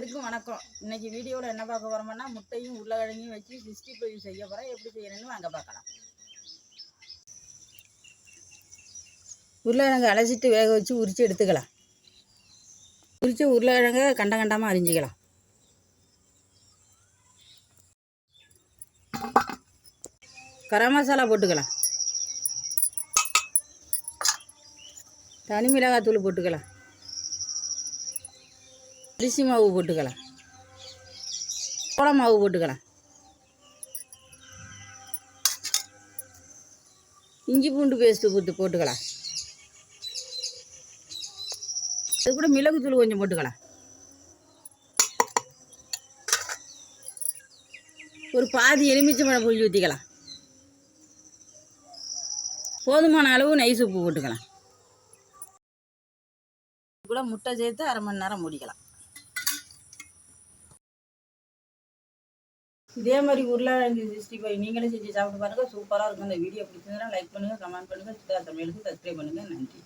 அனைவருக்கும் வணக்கம். இன்னைக்கு வீடியோவில் என்ன பார்க்க போகிறோம்னா முட்டையும் உருளைக்கிழங்கையும் வச்சு சிக்ஸ்டி ஃபைவ் செய்ய போகிறோம் எப்படி செய்யணும்னு வாங்க பார்க்கலாம். உருளைக்கிழங்கு அலசிட்டு வேக வச்சு உரித்து எடுத்துக்கலாம். உரித்து உருளைக்கிழங்க கண்ட கண்டமாக அரிஞ்சிக்கலாம். கரம் மசாலா போட்டுக்கலாம். தனி மிளகாத்தூள் போட்டுக்கலாம். அரிசி மாவு போட்டுக்கலாம். சோள மாவு போட்டுக்கலாம். இஞ்சி பூண்டு பேஸ்ட்டு போட்டு போட்டுக்கலாம். அது கூட மிளகுத்தூள் கொஞ்சம் போட்டுக்கலாம். ஒரு பாதி எலுமிச்சை பழம் புளி ஊற்றிக்கலாம் போதுமான அளவு நெய் சூப்பு போட்டுக்கலாம். கூட முட்டை சேர்த்து அரை மணி நேரம் முடிக்கலாம். இதே மாதிரி உருளைக்கிழங்கு சிக்ஸ்டி ஃபைவ் நீங்களும் செஞ்சு சாப்பிட்டு பாருங்கள் சூப்பராக இருக்கும். இந்த வீடியோ பிடிச்சதுன்னா லைக் பண்ணுங்கள் கமெண்ட் பண்ணுங்கள் சித்தா சமையலுக்கு சப்ஸ்கிரைப் பண்ணுங்கள் நன்றி.